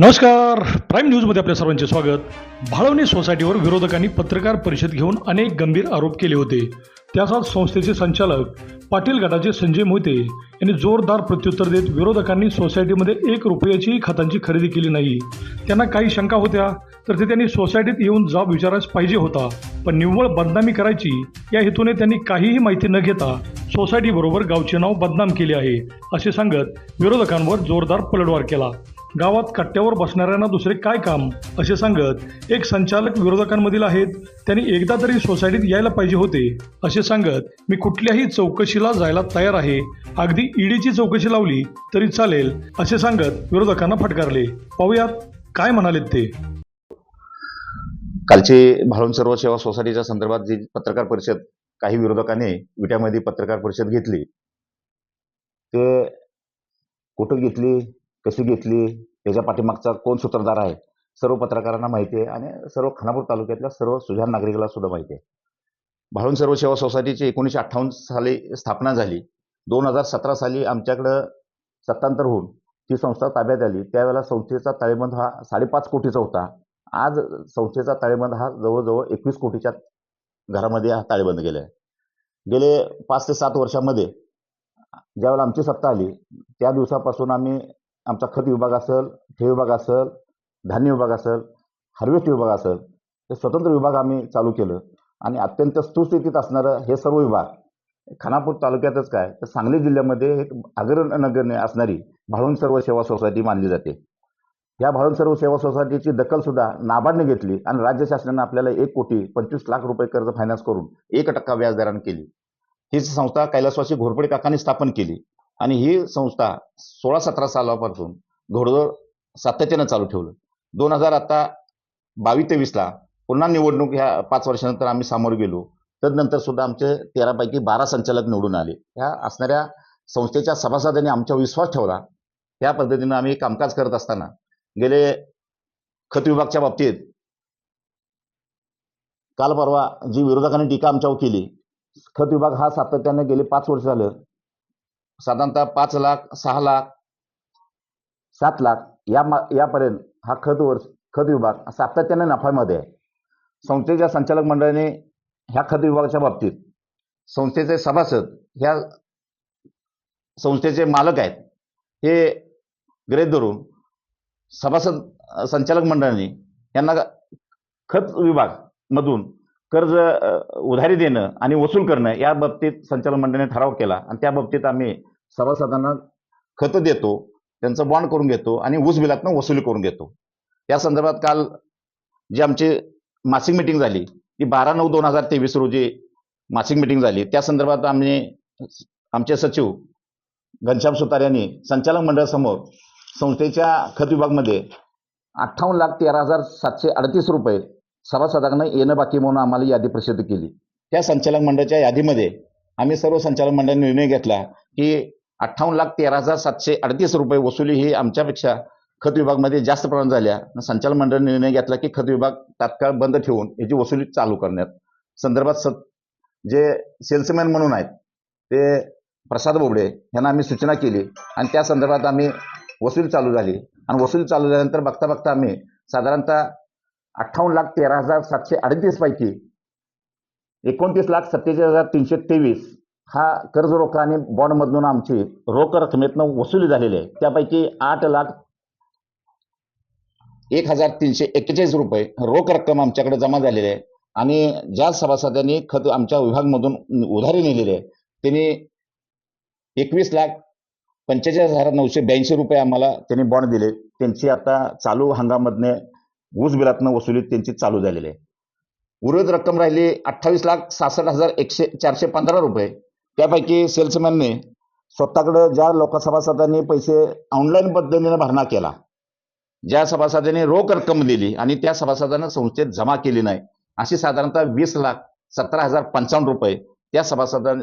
नमस्कार. प्राईम न्यूजमध्ये आपल्या सर्वांचे स्वागत. भाळवणी सोसायटीवर विरोधकांनी पत्रकार परिषद घेऊन अनेक गंभीर आरोप केले होते. त्याचाच संस्थेचे संचालक पाटील गटाचे संजय मोहिते यांनी जोरदार प्रत्युत्तर देत विरोधकांनी सोसायटीमध्ये एक रुपयाचीही खतांची खरेदी केली नाही. त्यांना काही शंका होत्या तर ते त्यांनी सोसायटीत येऊन जाब विचारायच पाहिजे होता. पण निव्वळ बदनामी करायची या हेतूने त्यांनी काहीही माहिती न घेता सोसायटीबरोबर गावचे नाव बदनाम केले आहे असे सांगत विरोधकांवर जोरदार पलटवार केला. गावात कट्ट्यावर बसणाऱ्यांना दुसरे काय काम? असे सांगत एक संचालक विरोधकांमधील आहेत. त्यांनी एकदा तरी सोसायटीत यायला पाहिजे होते. असे सांगत मी कुठल्याही चौकशीला जायला तयार आहे. अगदी ईडीची चौकशी लावली तरी चालेल असे सांगत विरोधकांना फटकारले. पाहूयात काय म्हणालेत ते. कालची भाळून सर्व सेवा सोसायटीच्या संदर्भात जी पत्रकार परिषद काही विरोधकांनी विट्यामध्ये पत्रकार परिषद घेतली ते कुठं घेतली? कशी घेतली त्याच्या पाठीमागचा कोण सूत्रधार आहे सर्व पत्रकारांना माहिती आहे आणि सर्व खानापूर तालुक्यातल्या सर्व सुजाण नागरिकाला सुद्धा माहिती आहे. भाळून सर्व सेवा सोसायटीची एकोणीसशे अठ्ठावन्न साली स्थापना झाली. दोन हजार सतरा साली आमच्याकडं सत्तांतर होऊन ती संस्था ताब्यात आली. त्यावेळेला संस्थेचा ताळेबंद हा साडेपाच कोटीचा होता. आज संस्थेचा ताळेबंद हा जवळजवळ एकवीस कोटीच्या घरामध्ये हा ताळेबंद गेला आहे गेले पाच ते सात वर्षामध्ये ज्यावेळेला आमची सत्ता आली त्या दिवसापासून आम्ही आमचा खत विभाग असेल ठेव विभाग असेल धान्य विभाग असेल हार्वेस्ट विभाग असेल हे स्वतंत्र विभाग आम्ही चालू केलं. आणि अत्यंत सुस्थितीत असणारं हे सर्व विभाग खानापूर तालुक्यातच काय तर सांगली जिल्ह्यामध्ये एक अग्रनगरने असणारी भाळून सर्व सेवा सोसायटी मानली जाते. या भाळून सर्व सेवा सोसायटीची दखलसुद्धा नाबार्डने घेतली आणि राज्य शासनानं आपल्याला एक कोटी पंचवीस लाख रुपये कर्ज फायनान्स करून एक टक्का व्याज दराने केली. ही संस्था कैलासवासी घोरपडे काकांनी स्थापन केली. आणि ही संस्था सोळा सतरा सालापासून घोडदोड सातत्यानं चालू ठेवलं. दोन हजार आता बावीस तेवीसला पुन्हा निवडणूक ह्या पाच वर्षानंतर आम्ही सामोर गेलो. तदनंतर सुद्धा आमचे तेरापैकी बारा संचालक निवडून आले. ह्या असणाऱ्या संस्थेच्या सभासदांनी आमच्यावर विश्वास ठेवला. त्या पद्धतीनं आम्ही कामकाज करत असताना गेले खत विभागच्या बाबतीत काल परवा जी विरोधकांनी टीका आमच्यावर केली खत विभाग हा सातत्याने गेले पाच वर्ष झालं. साधारणतः पाच लाख सहा लाख सात लाख या मा यापर्यंत हा खत वर्ष खत विभाग सातत्याने नफ्यामध्ये आहे. संस्थेच्या संचालक मंडळाने ह्या खत विभागाच्या बाबतीत संस्थेचे सभासद ह्या संस्थेचे मालक आहेत हे ग्रेत धरून सभासद संचालक मंडळाने यांना खत विभाग मधून कर्ज उधारी देणं आणि वसूल करणं या बाबतीत संचालन मंडळाने ठराव केला. आणि त्या बाबतीत आम्ही सभासदांना खतं देतो त्यांचं बॉन्ड करून घेतो आणि ऊस बिलातनं वसुली करून घेतो. या संदर्भात काल जी आमची मासिक मिटिंग झाली ती बारा नऊ दोन हजार तेवीस रोजी मासिक मिटिंग झाली. त्या संदर्भात आम्ही आमचे सचिव घनश्याम सुतार यांनी संचालक मंडळासमोर संस्थेच्या खत विभागमध्ये अठ्ठावन्न लाख तेरा हजार सातशे अडतीस रुपये सभासदांना येणं बाकी म्हणून आम्हाला यादी प्रसिद्ध केली. त्या संचालक मंडळाच्या यादीमध्ये आम्ही सर्व संचालक मंडळाने निर्णय घेतला की अठ्ठावन्न लाख तेरा हजार सातशे अडतीस रुपये वसुली ही आमच्यापेक्षा खत विभागमध्ये जास्त प्रमाणात झाल्या. संचालक मंडळाने निर्णय घेतला की खत विभाग तात्काळ बंद ठेवून याची वसुली चालू करण्यात. संदर्भात स जे सेल्समॅन म्हणून आहेत ते प्रसाद बोबडे यांना आम्ही सूचना केली. आणि त्या संदर्भात आम्ही वसुली चालू झाली. आणि वसुली चालू झाल्यानंतर बघता बघता आम्ही साधारणतः अठ्ठावन्न लाख तेरा हजार सातशे अडतीस पैकी एकोणतीस लाख सत्तेचाळीस हजार तीनशे तेवीस हा कर्ज रोख आणि बॉन्डमधून आमची रोख रकमेतनं वसुली झालेली आहे. त्यापैकी आठ लाख एक हजार तीनशे एक्केचाळीस रुपये रोख रक्कम आमच्याकडे जमा झालेली आहे. आणि ज्या सभासदांनी खत आमच्या विभागमधून उधारी नेलेली आहे त्यांनी एकवीस लाख पंचेचाळीस हजार नऊशे ब्याऐंशी रुपये आम्हाला त्यांनी बॉन्ड दिले. त्यांची आता चालू हंगामधने ऊस बिलातनं वसुली त्यांची चालू झालेली आहे. उर्वरित रक्कम राहिली अठ्ठावीस लाख सहासष्ट हजार एकशे चारशे पंधरा रुपये. त्यापैकी सेल्समॅनने स्वतःकडं ज्या लोकसभासदांनी पैसे ऑनलाईन पद्धतीने भरणा केला ज्या सभासदांनी रोख रक्कम दिली आणि त्या सभासदांना संस्थेत जमा केली नाही अशी साधारणतः वीस लाख सतरा हजार पंचावन्न रुपये त्या सभासदां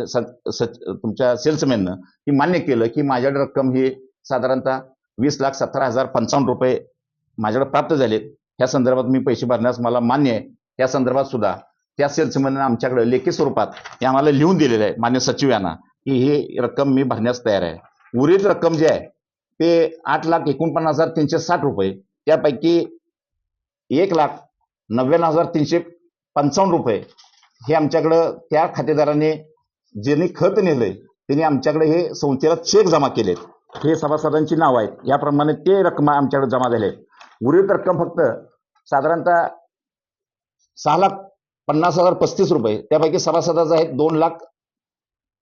तुमच्या सेल्समॅननं ही मान्य केलं की माझ्याकडे रक्कम ही साधारणतः वीस लाख सतरा हजार पंचावन्न रुपये माझ्याकडे प्राप्त झालेत. ह्या संदर्भात मी पैसे भरण्यास मला मान्य आहे. त्या संदर्भात सुद्धा त्या सेल्समॅननं आमच्याकडे लेखी स्वरूपात हे आम्हाला लिहून दिलेलं आहे मान्य सचिव यांना की ही रक्कम मी भरण्यास तयार आहे. उर्वरित रक्कम जी आहे ते आठ लाख एकोणपन्नास हजार तीनशे साठ रुपये त्यापैकी एक लाख नव्याण्णव हजार तीनशे पंचावन्न रुपये हे आमच्याकडं त्या खातेदाराने ज्यांनी खत नेलंय त्यांनी आमच्याकडे हे संस्थेला चेक जमा केलेत. हे सभासदांची नाव आहेत. याप्रमाणे ते रक्कम आमच्याकडे जमा झाले उर्वरित रक्कम फक्त साधारणतः सहा लाख पन्नास हजार पस्तीस रुपये त्यापैकी सभासदाचं आहेत दोन लाख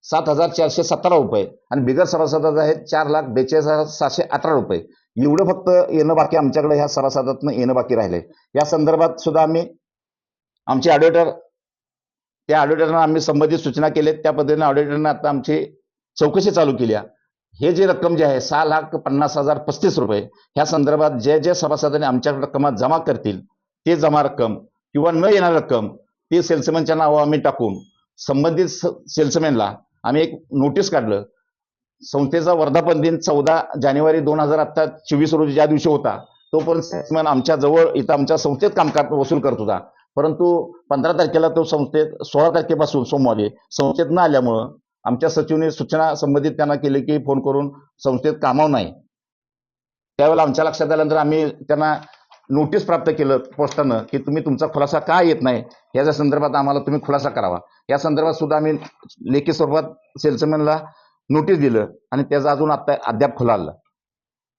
सात हजार चारशे सतरा रुपये आणि बिगर सभासदाचं आहेत चार लाख बेचाळीस हजार सातशे अठरा रुपये. एवढं फक्त येणं बाकी आमच्याकडे ह्या सभासदातनं येणं बाकी राहिलंय या संदर्भात सुद्धा आम्ही आमचे ऑडिटर त्या ऑडिटरना आम्ही संबंधित सूचना केल्या त्या पद्धतीने ऑडिटरनं आता आमची चौकशी चालू केली आहे. हे जे रक्कम जी आहे सहा लाख पन्नास हजार पस्तीस रुपये ह्या संदर्भात जे जे सभासदांनी आमच्याकडे रक्कमात जमा करतील ते जमा रक्कम किंवा न येणार रक्कम ते सेल्समॅनच्या नावावर आम्ही टाकून संबंधित सेल्समॅनला आम्ही एक नोटीस काढलं. संस्थेचा वर्धापन दिन चौदा जानेवारी दोन हजार आता चोवीस रोजी ज्या दिवशी होता तोपर्यंत सेल्समॅन आमच्या जवळ इथं आमच्या संस्थेत कामकाज वसूल करत होता. परंतु पंधरा तारखेला तो संस्थेत सोळा तारखेपासून सोमवारी संस्थेत न आल्यामुळं आमच्या सचिवने सूचना संबंधित त्यांना केली की फोन करून संस्थेत कामाव नाही. त्यावेळेला आमच्या लक्षात आल्यानंतर आम्ही त्यांना नोटीस प्राप्त केलं पोस्टानं की तुम्ही तुमचा खुलासा का येत नाही? याच्या संदर्भात आम्हाला तुम्ही खुलासा करावा. या संदर्भात सुद्धा आम्ही लेखी स्वरूपात सेल्समॅनला नोटीस दिलं आणि त्याचा अजून आत्ता अद्याप खुला आला.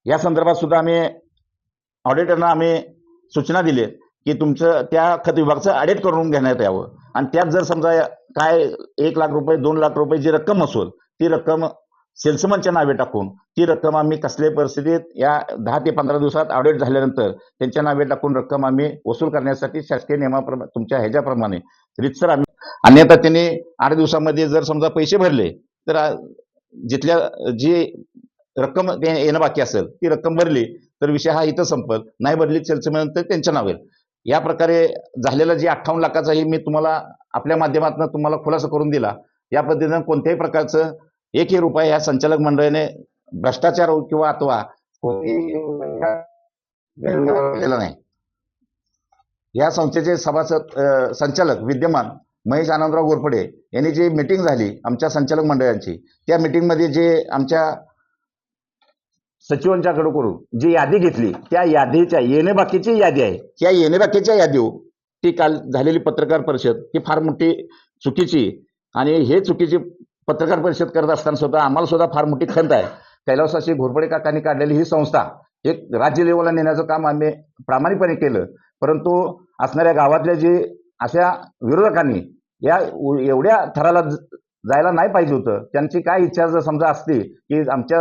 या संदर्भात सुद्धा आम्ही ऑडिटरना आम्ही सूचना दिली की तुमचं त्या खत विभागाचं ऑडिट करून घेण्यात यावं. आणि त्यात जर समजा काय एक लाख रुपये दोन लाख रुपये जी रक्कम असेल ती रक्कम सेल्समनच्या नावे टाकून ती रक्कम आम्ही कसल्याही परिस्थितीत या दहा ते पंधरा दिवसात ऑडिट झाल्यानंतर त्यांच्या नावे टाकून रक्कम आम्ही वसूल करण्यासाठी शासकीय नियमाप्रमाणे तुमच्या ह्याच्याप्रमाणे रितसर आम्ही अन्यथा त्यांनी आठ दिवसामध्ये जर समजा पैसे भरले तर जिथल्या जी रक्कम येणं बाकी असेल ती रक्कम भरली तर विषय हा इथं संपल. नाही भरली सेल्समनंतर त्यांच्या नावे. या प्रकारे झालेला जी अठ्ठावन्न लाखाचाही मी तुम्हाला आपल्या माध्यमातून तुम्हाला खुलासा करून दिला. या पद्धतीनं कोणत्याही प्रकारचं एकही रुपया या संचालक मंडळाने भ्रष्टाचार हो किंवा अथवा केला नाही. या संस्थेचे सभासद संचालक विद्यमान महेश आनंदराव गोरपडे यांनी जी मिटिंग झाली आमच्या संचालक मंडळांची त्या मिटिंगमध्ये जे आमच्या सचिवांच्याकडे करून जी यादी घेतली त्या यादीच्या येणे बाकीची यादी आहे. त्या येणे बाकीच्या यादीवर ती काल झालेली पत्रकार परिषद ही फार मोठी चुकीची आणि हे चुकीची पत्रकार परिषद करत असताना सुद्धा आम्हाला सुद्धा फार मोठी खंत आहे. कैलासाशी घोरपडे काकांनी काढलेली ही संस्था एक राज्य लेवलला नेण्याचं काम आम्ही प्रामाणिकपणे केलं. परंतु असणाऱ्या गावातल्या जे अशा विरोधकांनी या एवढ्या थराला ज- जायला नाही पाहिजे होतं. त्यांची काय इच्छा जर समजा असती की आमच्या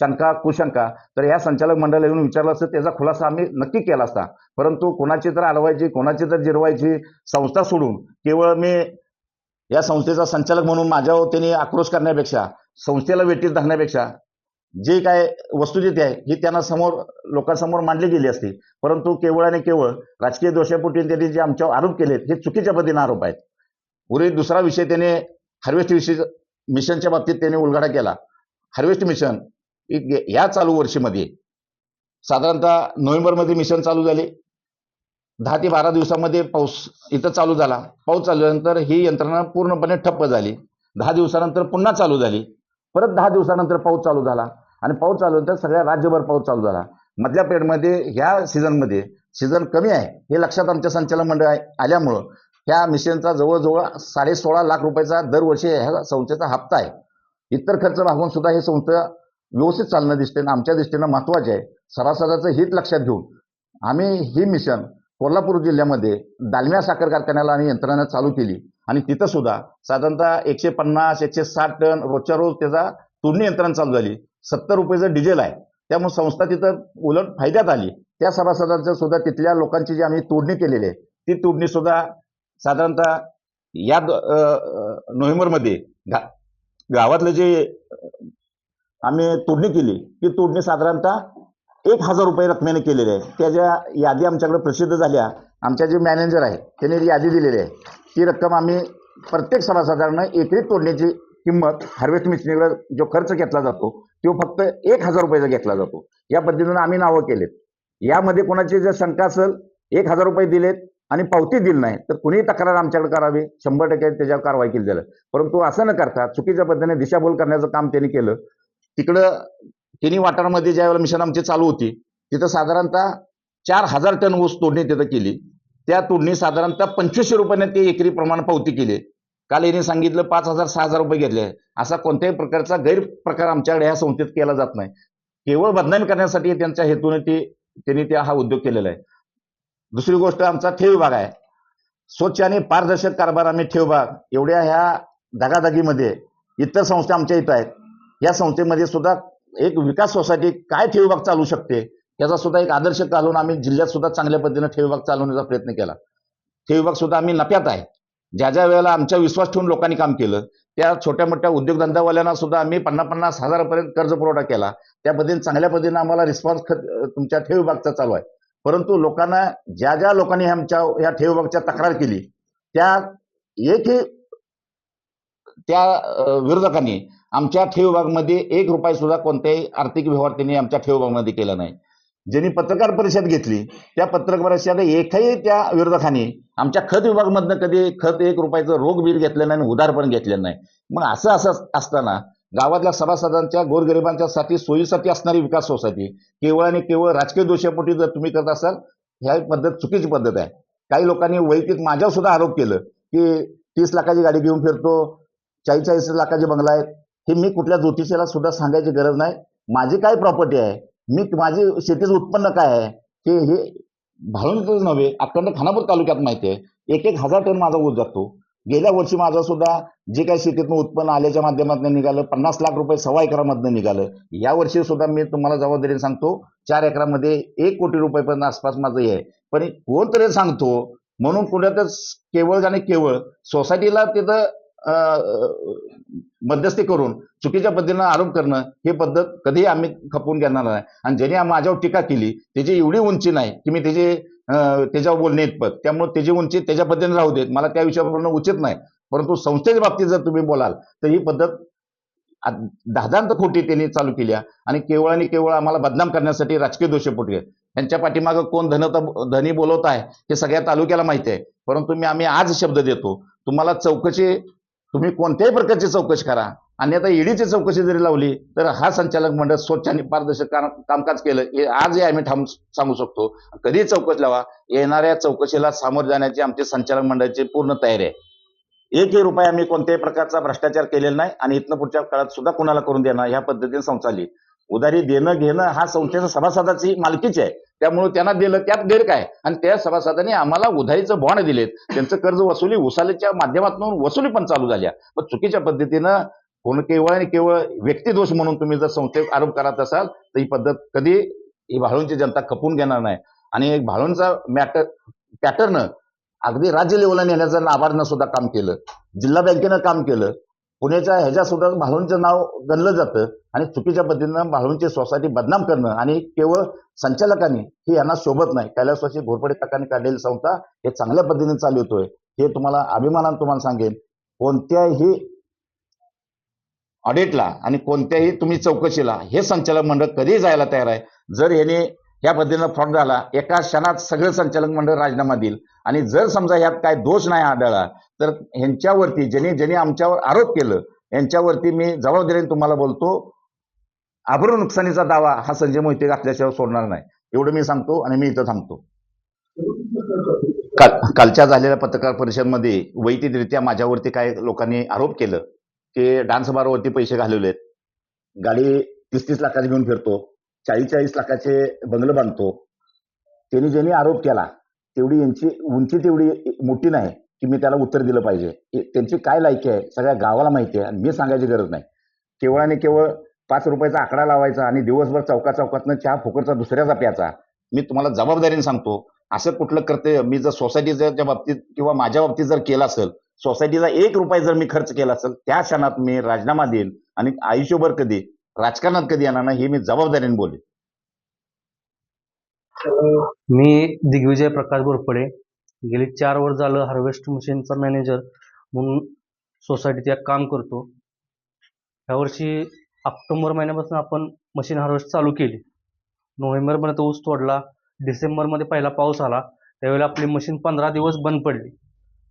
शंका कुशंका तर या संचालक मंडळ येऊन विचारलं असतं त्याचा खुलासा आम्ही नक्की केला असता. परंतु कोणाची तर अडवायची कोणाची तर जिरवायची संस्था सोडून केवळ मी या संस्थेचा संचालक म्हणून माझ्यावर त्यांनी आक्रोश करण्यापेक्षा संस्थेला वेटीत धरण्यापेक्षा जे काय वस्तुस्थिती आहे ही त्यांना समोर लोकांसमोर मांडली गेली असती. परंतु केवळ आणि केवळ राजकीय दोषापोटी त्यांनी जे आमच्यावर आरोप केलेत हे चुकीच्या पद्धतीने आरोप आहेत. उरे दुसरा विषय त्याने हार्वेस्ट विषय मिशनच्या बाबतीत त्याने उलगडा केला. हार्वेस्ट मिशन या चालू वर्षीमध्ये साधारणतः नोव्हेंबरमध्ये मिशन चालू झाले. दहा ते बारा दिवसामध्ये पाऊस इथं चालू झाला. पाऊस चालू झाल्यानंतर ही यंत्रणा पूर्णपणे ठप्प झाली. दहा दिवसानंतर पुन्हा चालू झाली. परत दहा दिवसानंतर पाऊस चालू झाला. आणि पाऊस चालू नंतर सगळ्या राज्यभर पाऊस चालू झाला. मधल्या पेडमध्ये ह्या सीझनमध्ये सीझन कमी आहे हे लक्षात आमच्या संचालक मंडळ आल्यामुळं ह्या मिशनचा जवळजवळ साडे सोळा लाख रुपयाचा दरवर्षी ह्या संस्थेचा हप्ता आहे. इतर खर्च भागून सुद्धा हे संस्था व्यवस्थित चालणं दिसते आणि आमच्या दृष्टीनं महत्त्वाचे आहे. सभासदाचं हित लक्षात घेऊन आम्ही ही मिशन कोल्हापूर जिल्ह्यामध्ये दालम्या साखर कारखान्याला आम्ही यंत्रणा चालू केली. आणि तिथं सुद्धा साधारणतः एकशे पन्नास एकशे साठ टन रोजच्या रोज त्याचा तोडणी यंत्रणा चालू झाली. सत्तर रुपयेचं डिझेल आहे. त्यामुळे संस्था तिथं उलट फायद्यात आली. त्या सभासदांचं सुद्धा तिथल्या लोकांची जी आम्ही तोडणी केलेली आहे ती तोडणी सुद्धा साधारणतः या नोव्हेंबरमध्ये गा गावातलं जे आम्ही तोडणी केली ती तोडणी साधारणतः एक हजार रुपये रकमेने केलेली आहे. त्याच्या यादी आमच्याकडे प्रसिद्ध झाल्या आमच्या जे मॅनेजर आहे त्यांनी यादी दिलेली आहे ती रक्कम आम्ही प्रत्येक सभासदांना एकरी तोडण्याची किंमत हार्वेस्ट मिशनीकडे जो खर्च घेतला जातो तो फक्त एक हजार रुपयाचा घेतला जातो. या पद्धतीनं आम्ही नावं केलेत. यामध्ये कोणाची जर शंका असेल एक हजार रुपये दिलेत आणि पावती दिली नाही तर कुणीही तक्रार आमच्याकडे करावी शंभर टक्के त्याच्यावर कारवाई केली जाईल. परंतु असं न करता चुकीच्या पद्धतीने दिशाभूल करण्याचं काम त्यांनी केलं. तिकडं तिन्ही वाटारमध्ये ज्यावेळेला मिशन आमची चालू होती तिथं साधारणतः चार हजार टन ऊस तोडणी तिथं केली. त्या तोडणी साधारणतः पंचवीसशे रुपयाने ते एकरी प्रमाण पावती केली. काल यांनी सांगितलं पाच हजार सहा हजार रुपये घेतले. असा कोणत्याही प्रकारचा गैरप्रकार आमच्याकडे ह्या संस्थेत केला जात नाही. केवळ बदनामी करण्यासाठी त्यांच्या हेतूने ते त्यांनी त्या हा उद्योग केलेला आहे. दुसरी गोष्ट आमचा ठेव विभाग आहे. स्वच्छ आणि पारदर्शक कारभार आम्ही ठेव विभाग एवढ्या ह्या दगादगीमध्ये इतर संस्था आमच्या इथं आहेत. या संस्थेमध्ये सुद्धा एक विकास सोसायटी काय ठेव विभाग चालू शकते याचा सुद्धा एक आदर्श घालून आम्ही जिल्ह्यात सुद्धा चांगल्या पद्धतीने ठेव विभाग चालवण्याचा प्रयत्न केला. ठेव विभाग सुद्धा आम्ही नफ्यात आहे. ज्या ज्या वेळेला आमच्या विश्वास ठेवून लोकांनी काम केलं त्या छोट्या मोठ्या उद्योगधंदावाल्यांना सुद्धा आम्ही पन्नास पन्नास हजारापर्यंत कर्ज पुरवठा केला. त्या पद्धतीने चांगल्या पद्धतीने आम्हाला रिस्पॉन्स तुमच्या ठेव विभागचा चालू आहे. परंतु लोकांना ज्या ज्या लोकांनी आमच्या या ठेव विभागच्या तक्रार केली त्या एकही त्या विरोधकांनी आमच्या ठेव विभागमध्ये एक रुपये सुद्धा कोणत्याही आर्थिक व्यवहार त्यांनी आमच्या ठेव विभागामध्ये केला नाही. ज्यांनी पत्रकार परिषद घेतली त्या पत्रकार परिषद एकही त्या विरोधकांनी आमच्या खत विभागमधनं कधी खत एक रुपयाचं रोग बिल घेतलं नाही आणि उधार पण घेतलेलं नाही. मग असं असं असताना गावातल्या सभासदांच्या गोरगरिबांच्या साठी सोयीसाठी असणारी विकास सोसायटी. केवळ आणि केवळ राजकीय दोषापोटी जर तुम्ही करत असाल ह्या पद्धत चुकीची पद्धत आहे. काही लोकांनी वैयक्तिक माझ्यावर सुद्धा आरोप केलं की तीस लाखाची गाडी घेऊन फिरतो चाळीस चाळीस लाखाचे बंगला आहेत. हे मी कुठल्या ज्योतिषाला सुद्धा सांगायची गरज नाही. माझी काय प्रॉपर्टी आहे? मी माझी शेतीचं उत्पन्न काय आहे? हे हे भाळूनच नव्हे अखंड खानापूर तालुक्यात माहिती आहे. एक एक हजार टन माझा ऊस जातो. गेल्या वर्षी माझं सुद्धा जे काही शेतीतून उत्पन्न आल्याच्या माध्यमातून निघालं पन्नास लाख रुपये सव्वा एकरामधनं निघालं. या वर्षी सुद्धा मी तुम्हाला जबाबदारीने सांगतो चार एकरामध्ये एक कोटी रुपयेपर्यंत आसपास माझं हे आहे. पण कोणतरी सांगतो म्हणून कुठेतच केवळ आणि केवळ सोसायटीला तिथं मध्यस्थी करून चुकीच्या पद्धतीनं आरोप करणं हे पद्धत कधीही आम्ही खपवून घेणार नाही. आणि ज्याने माझ्यावर टीका केली त्याची एवढी उंची नाही की मी त्याची त्याच्यावर बोलणे इतपत त्यामुळे त्याची उंची त्याच्या पद्धतीने राहू देत. मला त्या विषयावर बोलणं उचित नाही. परंतु संस्थेच्या बाबतीत जर तुम्ही बोलाल तर ही पद्धत दादांत खोटी त्यांनी चालू केल्या आणि केवळ आणि केवळ आम्हाला बदनाम करण्यासाठी राजकीय दोषपोटी आहेत त्यांच्या पाठीमागं कोण धन धनी बोलवत आहे हे सगळ्या तालुक्याला माहिती आहे. परंतु मी आम्ही आज शब्द देतो. तुम्हाला चौकशी तुम्ही कोणत्याही प्रकारची चौकशी करा. आणि आता ईडीची चौकशी जरी लावली तर हा संचालक मंडळ स्वच्छ आणि पारदर्शक कामकाज केलं हे आजही आम्ही ठाम सांगू शकतो. कधी चौकश लावा येणाऱ्या चौकशीला सामोर जाण्याची आमची संचालक मंडळाची पूर्ण तयारी आहे. एकही रुपये आम्ही कोणत्याही प्रकारचा भ्रष्टाचार केलेला नाही आणि इथनं पुढच्या काळात सुद्धा कुणाला करून देणार ह्या पद्धतीने संचाली उधारी देणं घेणं हा संस्थेचा सभासदाची मालकीची आहे. त्यामुळे त्यांना दिलं त्यात गैर काय? आणि त्या सभासदांनी आम्हाला उधारीचं बॉन्ड दिलेत. त्यांचं कर्ज वसुली उसालीच्या माध्यमातून वसुली पण चालू झाल्या. पण चुकीच्या पद्धतीनं कोण केवळ आणि केवळ व्यक्तिदोष म्हणून तुम्ही जर संस्थेत आरोप करत असाल तर ही पद्धत कधी ही भाळूंची जनता खपून घेणार नाही. आणि एक भाळूंचा मॅटर पॅटर्न अगदी राज्य लेवलला नेण्याचं नाबार्डनं सुद्धा काम केलं. जिल्हा बँकेनं काम केलं. पुण्याच्या ह्याच्या सुद्धा भाळूंचं नाव गणलं जातं आणि चुकीच्या पद्धतीनं भाळूंची सोसायटी बदनाम करणं आणि केवळ संचालकांनी हे यांना शोभत नाही. कैलासवासी घोरपडे काकांनी काढलेली संस्था हे चांगल्या पद्धतीने चालवतोय. हे तुम्हाला अभिमानानं तुम्हाला सांगेन. कोणत्याही ऑडिटला आणि कोणत्याही तुम्ही चौकशीला हे संचालक मंडळ कधीही जायला तयार आहे. जर याने या पद्धतीनं फ्रॉड झाला एका क्षणात सगळं संचालक मंडळ राजीनामा देईल. आणि जर समजा यात काय दोष नाही आढळला तर ह्यांच्यावरती ज्यांनी ज्यांनी आमच्यावर आरोप केलं यांच्यावरती मी जबाबदारीने तुम्हाला बोलतो आबरू नुकसानीचा दावा हा संजय मोहिते घातल्याशिवाय सोडणार नाही. एवढं मी सांगतो आणि मी इथं थांबतो. काल कालच्या झालेल्या पत्रकार परिषदमध्ये वैयक्तिकरित्या माझ्यावरती काय लोकांनी आरोप केलं. ते डान्स बारवरती पैसे घालवलेत गाडी तीस तीस लाखाची घेऊन फिरतो. चाळीस चाळीस लाखाचे बंगलं बांधतो. त्यांनी ज्यांनी आरोप केला तेवढी यांची उंची तेवढी मोठी नाही की मी त्याला उत्तर दिलं पाहिजे. त्यांची काय लायकी आहे सगळ्या गावाला माहिती आहे आणि मी सांगायची गरज नाही. केवळ आणि केवळ पाच रुपयाचा आकडा लावायचा आणि दिवसभर चौका चौकातनं चहा फुकटचा दुसऱ्याचा प्याचा मी तुम्हाला जबाबदारीने सांगतो असं कुठलं करते मी जर सोसायटीच्या बाबतीत किंवा माझ्या बाबतीत जर केलं असेल सोसायटीचा एक रुपये जर मी खर्च केला असेल त्या क्षणात मी राजीनामा देईन आणि आयुष्यभर कधी राजकारणात कधी येणार नाही हे मी जबाबदारीने बोले मी दिग्विजय प्रकाश बोरपडे गेली चार वर्ष झालं हार्वेस्ट मशीनचा मॅनेजर म्हणून सोसायटीत एक काम करतो. यावर्षी ऑक्टोबर महिन्यापासून आपण मशीन हार्वेस्ट चालू केली. नोव्हेंबरमध्ये तो ऊस तोडला. डिसेंबरमध्ये पहिला पाऊस आला. त्यावेळेला आपली मशीन पंधरा दिवस बंद पडली.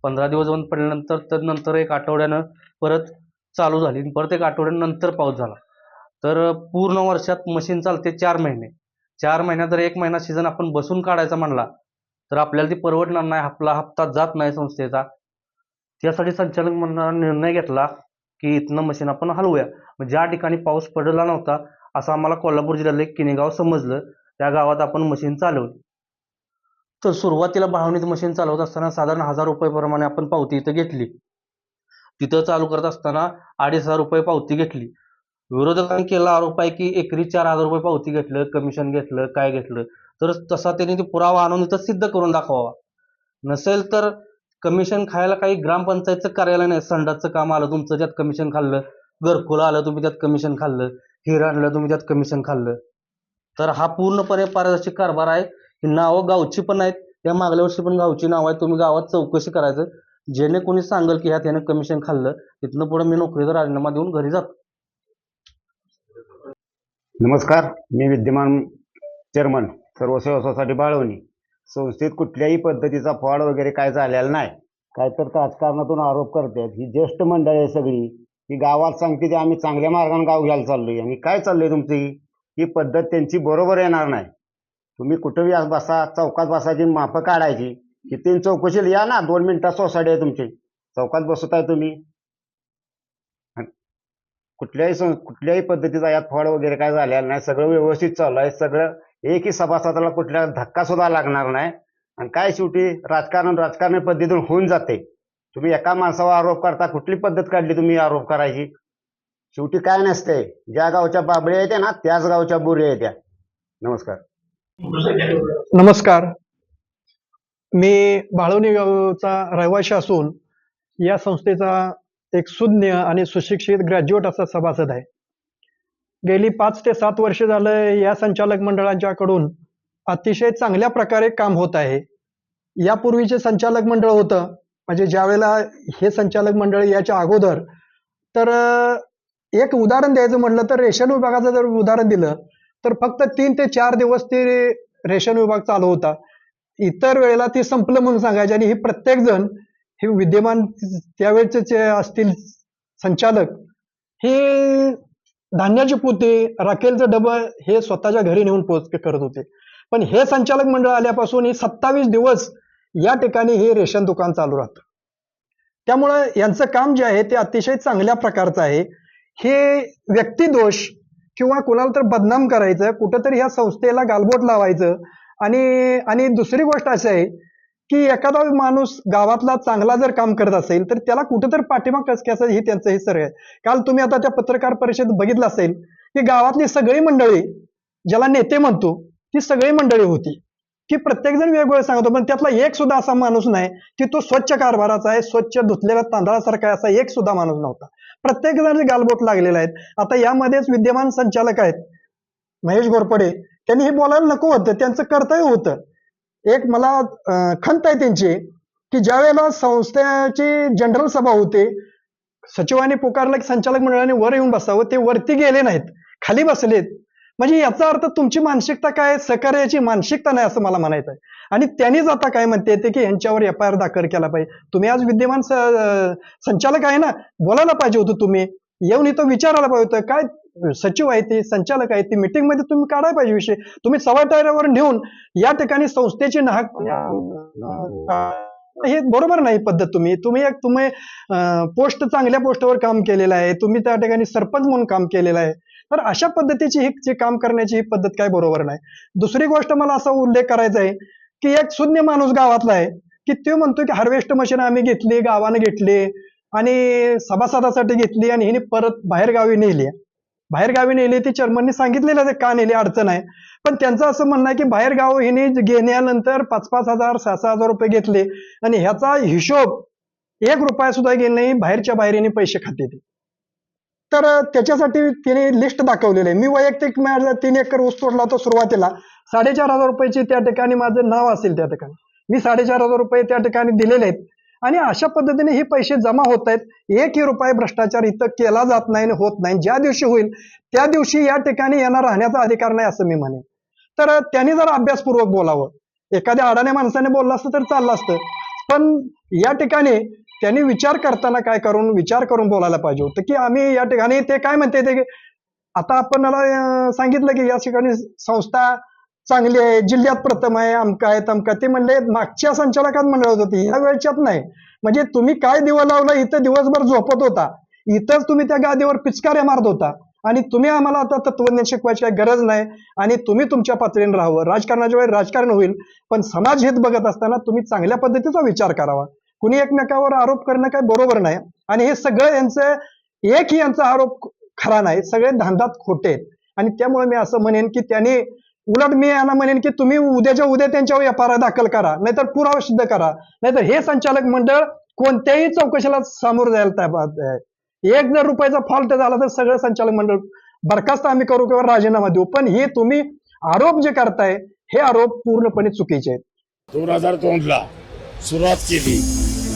पंधरा दिवस बंद पडल्यानंतर तर नंतर एक आठवड्यानं परत चालू झाली आणि परत एक आठवड्यानंतर पाऊस झाला. तर पूर्ण वर्षात मशीन चालते चार महिने. चार महिन्यात जर एक महिना सीझन आपण बसून काढायचा म्हणला तर आपल्याला ती परवडणार नाही आपला हप्ता जात नाही संस्थेचा. त्यासाठी संचालक मंडळाने निर्णय घेतला की इथनं मशीन आपण हलवूया. ज्या ठिकाणी पाऊस पडला नव्हता असं आम्हाला कोल्हापूर जिल्ह्यातलं एक किनेगाव समजलं. त्या गावात आपण मशीन चालवली. तर सुरुवातीला भावनीत मशीन चालवत असताना साधारण हजार रुपये प्रमाणे आपण पावती इथं घेतली. तिथं चालू करत असताना अडीच हजार रुपये पावती घेतली. विरोधकांनी केला आरोप आहे की एकरी चार हजार रुपये पावती घेतलं कमिशन घेतलं काय घेतलं. तर तसा त्यांनी ते पुरावा आणून इथं सिद्ध करून दाखवावा. नसेल तर कमिशन खायला काही ग्रामपंचायतचं कार्यालय नाही. संडासचं काम आलं तुमचं त्यात कमिशन खाल्लं घरकुल आलं तुम्ही त्यात कमिशन खाल्लं हिर आणलं तुम्ही त्यात कमिशन खाल्लं. तर हा पूर्णपणे पारदर्शक कारभार आहे. नावं गावची पण आहेत. त्या मागल्या वर्षी पण गावची नावं आहेत. तुम्ही गावात चौकशी करायचं. जेणे कोणी सांगेल की ह्यात त्याने कमिशन खाल्लं तिथनं पुढे मी नोकरीचा राजीनामा देऊन घरी जातो. नमस्कार. मी विद्यमान चेअरमन सर्व सोसायटी बाळवणी. संस्थेत कुठल्याही पद्धतीचा फॉड वगैरे काय झालेला नाही. काय तर राजकारणातून आरोप करतात. ही ज्येष्ठ मंडळी आहे सगळी. ही गावात सांगते की आम्ही चांगल्या मार्गाने गाव घ्यायला चाललोय. आणि काय चाललंय तुमची? ही पद्धत त्यांची बरोबर येणार नाही. तुम्ही कुठंही आज बसा चौकात बसायची माफं काढायची किती चौकशीला या ना. दोन मिनिटात सोसायटी आहे तुमची. चौकात बसत आहे तुम्ही. कुठल्याही कुठल्याही पद्धतीचा यात फळ वगैरे काय झालेला नाही. सगळं व्यवस्थित चालू आहे. सगळं एकही सभासदाला कुठल्या धक्का सुद्धा लागणार नाही. आणि काय शेवटी? राजकारण राजकारण पद्धतीतून होऊन जाते. तुम्ही एका माणसावर आरोप करता कुठली पद्धत काढली तुम्ही आरोप करायची? शेवटी काय नसते. ज्या गावच्या बाबळ्या येत्या ना त्याच गावच्या बुऱ्या येत्या नमस्कार. नमस्कार. मी बाळवणी गावचा रहिवाशी असून या संस्थेचा एक सुज्ञ आणि सुशिक्षित ग्रॅज्युएट असा सभासद आहे. गेली पाच ते सात वर्ष झालं या संचालक मंडळांच्याकडून अतिशय चांगल्या प्रकारे काम होत आहे. यापूर्वीचे संचालक मंडळ होतं म्हणजे ज्यावेळेला हे संचालक मंडळ याच्या अगोदर तर एक उदाहरण द्यायचं म्हटलं तर रेशन विभागाचं जर उदाहरण दिलं तर फक्त तीन ते चार दिवस ते रेशन विभाग चालू होता. इतर वेळेला ते संपलं म्हणून सांगायचे आणि हे प्रत्येक जण हे विद्यमान त्यावेळेचे जे असतील संचालक हे धान्याची पोते राखेलचं डबं हे स्वतःच्या घरी नेऊन पोच करत होते. पण हे संचालक मंडळ आल्यापासून हे सत्तावीस दिवस या ठिकाणी हे रेशन दुकान चालू राहतं. त्यामुळं यांचं काम जे आहे ते अतिशय चांगल्या प्रकारचं आहे. हे व्यक्तिदोष किंवा कुणाला तर बदनाम करायचं कुठंतरी ह्या संस्थेला गालबोट लावायचं. आणि आणि दुसरी गोष्ट अशी आहे की एखादा माणूस गावातला चांगला जर काम करत असेल तर त्याला कुठंतरी पाठिंबा कसक्याचं हे त्यांचं हे सर आहे. काल तुम्ही आता त्या पत्रकार परिषदेत बघितलं असेल की गावातली सगळी मंडळी ज्याला नेते म्हणतो ती सगळी मंडळी होती. की प्रत्येकजण वेगवेगळं सांगतो पण त्यातला एक सुद्धा असा माणूस नाही की तो स्वच्छ कारभाराचा आहे स्वच्छ धुतलेल्या तांदळासारखा आहे असा एक सुद्धा माणूस नव्हता. प्रत्येक जणांचे गालबोट लागलेले आहेत आता यामध्येच विद्यमान संचालक आहेत महेश घोरपडे त्यांनी हे बोलायला नको होतं त्यांचं कर्तव्य होतं. एक मला खंत आहे त्यांची की ज्या वेळेला संस्थेची जनरल सभा होते सचिवांनी पुकारलं की संचालक मंडळाने वर येऊन बसावं ते वरती गेले नाहीत खाली बसलेत. म्हणजे याचा अर्थ तुमची मानसिकता काय सहकार्याची मानसिकता नाही असं मला म्हणायचं आहे. आणि त्यांनीच आता काय म्हणते ते की यांच्यावर एफ आय आर दाखल केला पाहिजे. तुम्ही आज विद्यमान संचालक आहे ना? बोलायला पाहिजे होतं तुम्ही. येऊन इथं विचारायला पाहिजे होतं. काय सचिव आहे ते संचालक आहे ते? मीटिंगमध्ये तुम्ही काढायला पाहिजे विषय. तुम्ही सव्वा टायरावर नेऊन या ठिकाणी संस्थेची नाहक हे बरोबर नाही पद्धत तुम्ही. तुम्ही एक तुम्ही पोस्ट चांगल्या पोस्टवर काम केलेलं आहे. तुम्ही त्या ठिकाणी सरपंच म्हणून काम केलेलं आहे. तर अशा पद्धतीची ही जे काम करण्याची ही पद्धत काय बरोबर नाही. दुसरी गोष्ट मला असा उल्लेख करायचा आहे की एक शून्य माणूस गावातला आहे की तो म्हणतो की हार्वेस्ट मशीन आम्ही घेतली गावानं घेतली आणि सभासदासाठी घेतली आणि हिने परत बाहेरगावी नेली. बाहेरगावी नेली ती चर्मनने सांगितलेलं का नेली अडचण आहे. पण त्यांचं असं म्हणणं आहे की बाहेरगाव हिने घेण्यानंतर पाच पाच हजार सहा सहा हजार रुपये घेतले आणि ह्याचा हिशोब एक रुपया सुद्धा घेणे बाहेरच्या बाहेर हिने पैसे खाते ते. तर त्याच्यासाठी तिने लिस्ट दाखवलेली आहे. मी वैयक्तिक माझा तीन एकर ऊस तोडला होता सुरुवातीला. साडेचार हजार रुपयाची त्या ठिकाणी माझं नाव असेल त्या ठिकाणी. मी साडेचार हजार रुपये त्या ठिकाणी दिलेले आहेत. आणि अशा पद्धतीने हे पैसे जमा होत आहेत. एकही रुपये भ्रष्टाचार इथं केला जात नाही आणि होत नाही. ज्या दिवशी होईल त्या दिवशी या ठिकाणी यांना राहण्याचा अधिकार नाही असं मी म्हणेन. तर त्यांनी जर अभ्यासपूर्वक बोलावं. एखाद्या अडाण्या माणसाने बोललं असतं तर चाललं असतं. पण या ठिकाणी त्यांनी विचार करताना काय करून विचार करून बोलायला पाहिजे होतं की आम्ही या ठिकाणी ते काय म्हणते ते आता आपण मला सांगितलं की या ठिकाणी संस्था चांगली आहे जिल्ह्यात प्रथम आहे अमका आहे तमका ते म्हणले मागच्या संचालकात मंडळात होती या वेळच्यात नाही. म्हणजे तुम्ही काय दिवा लावला इथं दिवसभर झोपत होता. इथंच तुम्ही त्या गादीवर पिचकाऱ्या मारत होता. आणि तुम्ही आम्हाला आता तत्वज्ञान शिकवायची काही गरज नाही. आणि तुम्ही तुमच्या पातळीने राहावं. राजकारणाच्या वेळी राजकारण होईल. पण समाज हित बघत असताना तुम्ही चांगल्या पद्धतीचा विचार करावा. कुणी एकमेकावर आरोप करणं काही बरोबर नाही. आणि हे सगळं यांचं एक यांचा आरोप खरा नाही. सगळे धांदात खोटे आहेत. आणि त्यामुळे मी असं म्हणेन की त्यांनी उलट मी यांना म्हणेन की तुम्ही उद्याच्या उद्या त्यांच्यावर एफ दाखल करा नाहीतर पुरावा सिद्ध करा. नाहीतर हे संचालक मंडळ कोणत्याही चौकशीला सामोरं जायला तयार एक जर रुपयाचा फॉल्ट झाला तर सगळं संचालक मंडळ बरखास्त आम्ही करू किंवा राजीनामा देऊ. पण हे तुम्ही आरोप जे करताय हे आरोप पूर्णपणे चुकीचे आहेत. दोन हजार दोन ला सुरुवात केली.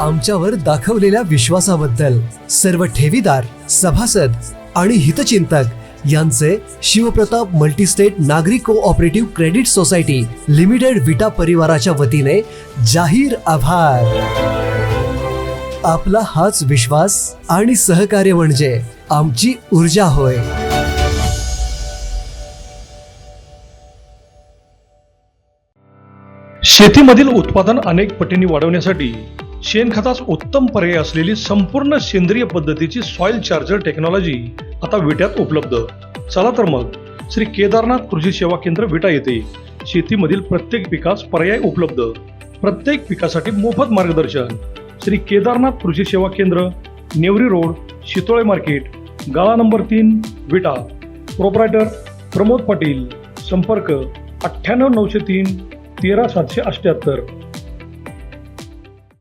आमच्यावर दाखवलेल्या विश्वासाबद्दल सर्व ठेवीदार सभासद आणि हितचिंतक यांचे शिवप्रताप मल्टीस्टेट नागरिक cooperative credit society limited Vita परिवाराच्या वतीने जाहीर आभार. आपला हाच विश्वास आणि सहकार्य म्हणजे आमची ऊर्जा होय. शेतीमधील उत्पादन अनेक पटींनी वाढवण्यासाठी शेणखताच उत्तम पर्याय असलेली संपूर्ण सेंद्रिय पद्धतीची सॉइल चार्जर टेक्नॉलॉजी आता विट्यात उपलब्ध. चला तर मग श्री केदारनाथ कृषी सेवा केंद्र विटा येथे शेतीमधील प्रत्येक पिकास पर्याय उपलब्ध. प्रत्येक पिकासाठी मोफत मार्गदर्शन. श्री केदारनाथ कृषी सेवा केंद्र नेवरी रोड शितोळे मार्केट गाळा नंबर तीन विटा. प्रोपरायटर प्रमोद पाटील. संपर्क अठ्ठ्याण्णव नऊशे तीन तेरा सातशे अठ्ठ्याहत्तर.